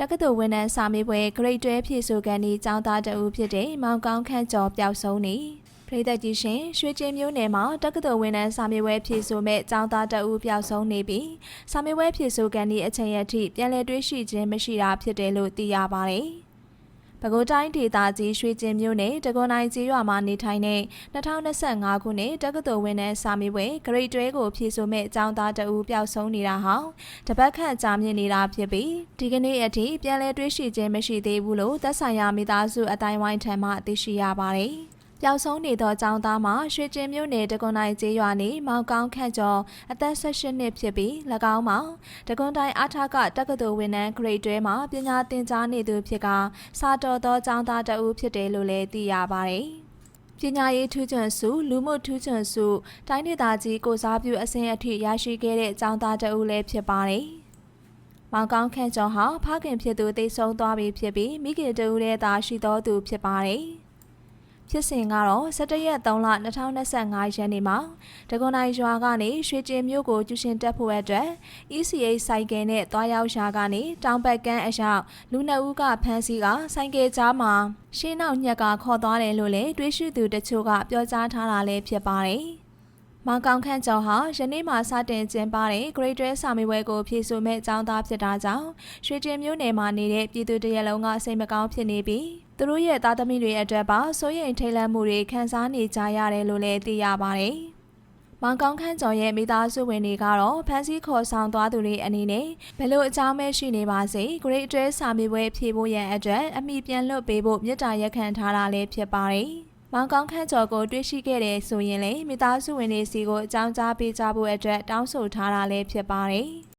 တက္ကသိုလ်ဝန်ထမ်းစာမေးပွဲဂရိတ်တွဲဖြည့်ဆိုကန်ဒီចောင်းသားတဦးဖြစ်တဲ့မောင်ကောင်းခန့်ကျော်ပျောက်ဆုံးနေပြည်သက်ကြီးရှင်ရွှေကျင်းမျိုးနယ်မှာတက္ကသိုလ်ဝန်ထမ်းစာမေးပွဲဖြည့်ဆိုမဲ့ចောင်းသားတဦးပျောက်ဆုံးနေပြီးစာမေးပွဲဖြည့်ဆိုကန်ဒီအချိန်ရက်ထိပြန်လည်တွေးရှိခြင်းမရှိတာဖြစ်တယ်လို့သိရပါတယ်။ ပဲခူးတိုင်းဒေသကြီးရွှေကျင်မြို့နယ်တကွန်နိုင်ကြီးရွာမှာနေထိုင်တဲ့2025ခုနှစ်တက္ကသိုလ်ဝန်ထမ်းစာမေးပွဲဂရိတ်တွဲကိုဖြည့်ဆိုမဲ့အကြောင်းသားတဦးပျောက်ဆုံးနေတာဟာတပတ်ခန့်ကြာမြင့်နေတာဖြစ်ပြီးဒီကနေ့အထိပြန်လည်တွေးရှိခြင်းမရှိသေးဘူးလို့သက်ဆိုင်ရာမိသားစုအတိုင်းဝိုင်းထံမှသိရှိရပါတယ်။ ပျောက်ဆုံးနေသောចောင်းသားမှာရွှေကျင်မြို့နယ်တကွန်တိုင်းကျေးရွာနေမောင်ကောင်းခန့်ကျော်အသက်18နှစ်ဖြစ်ပြီး၎င်းမှာတကွန်တိုင်းအထကတက္ကသိုလ်ဝန်ထမ်းဂရိတ်တွဲမှာပညာသင်ကြားနေသူဖြစ်ကစာတော်သောចောင်းသားတဦးဖြစ်တယ်လို့လည်းသိရပါတယ်။ပညာရေးထူးချွန်စုလူမှုထူးချွန်စုတိုင်းဒေသကြီးကိုစားပြုအဆင့်အထိရရှိခဲ့တဲ့အကြောင်းသားတဦးလည်းဖြစ်ပါတယ်။မောင်ကောင်းခန့်ကျော်ဟာဖခင်ဖြစ်သူတိတ်ဆုံးသွားပြီဖြစ်ပြီးမိခင်တဦးလည်းသာရှိတော်သူဖြစ်ပါတယ်။ ဖြစ်စဉ်ကတော့17ရက်3လ2025ရက်နေ့မှာဒဂွန်နိုင်ရွာကနေရွှေကျင်မြို့ကိုကျူရှင်တက်ဖို့အတွက် ECA ဆိုင်ကယ်နဲ့တွားရောက်ရှာကနေတောင်ဘက်ကန်းအရောက်လူနှစ်ဦးကဖမ်းဆီးကဆိုင်ကယ်ကြားမှာရှင်းနောက်ညက်ကခေါ်သွားတယ်လို့လည်းတွေးရှိသူတချို့ကပြောကြားထားတာလည်းဖြစ်ပါတယ်။ မောင်ကောင်ခန့်ကျော်ဟာယနေ့မှစတင်ကျင်းပတဲ့ Great Trail စာမေးပွဲကိုဖြည့်ဆို့မဲ့အကြောင်းသားဖြစ်တာကြောင့်ရွှေကျင်မြို့နယ်မှာနေတဲ့ပြည်သူတရက်လုံးကစိတ်မကောင်းဖြစ်နေပြီးသူတို့ရဲ့သားသမီးတွေအတွက်ပါစိုးရိမ်ထိတ်လန့်မှုတွေခံစားနေကြရတယ်လို့လည်းသိရပါတယ်။မောင်ကောင်းခန့်ကျော်ရဲ့မိသားစုဝင်တွေကတော့ဖန်စီခေါ်ဆောင်သွားသူတွေအနေနဲ့ဘယ်လိုအကြောင်းမဲရှိနေပါစေ Great Trail စာမေးပွဲဖြည့်ဖို့ရန်အတွက်အမိပြန်လွတ်ပေးဖို့မြစ်တာရက်ခံထားတာလည်းဖြစ်ပါတယ်။ မောင်ကောင်းခန့်ကျော်ကိုတွေ့ရှိခဲ့တဲ့ဆိုရင်လေမိသားစုဝင်တွေစီကိုအကြောင်းကြားပေးကြဖို့အတွက်တောင်းဆိုထားတာလည်းဖြစ်ပါတယ်။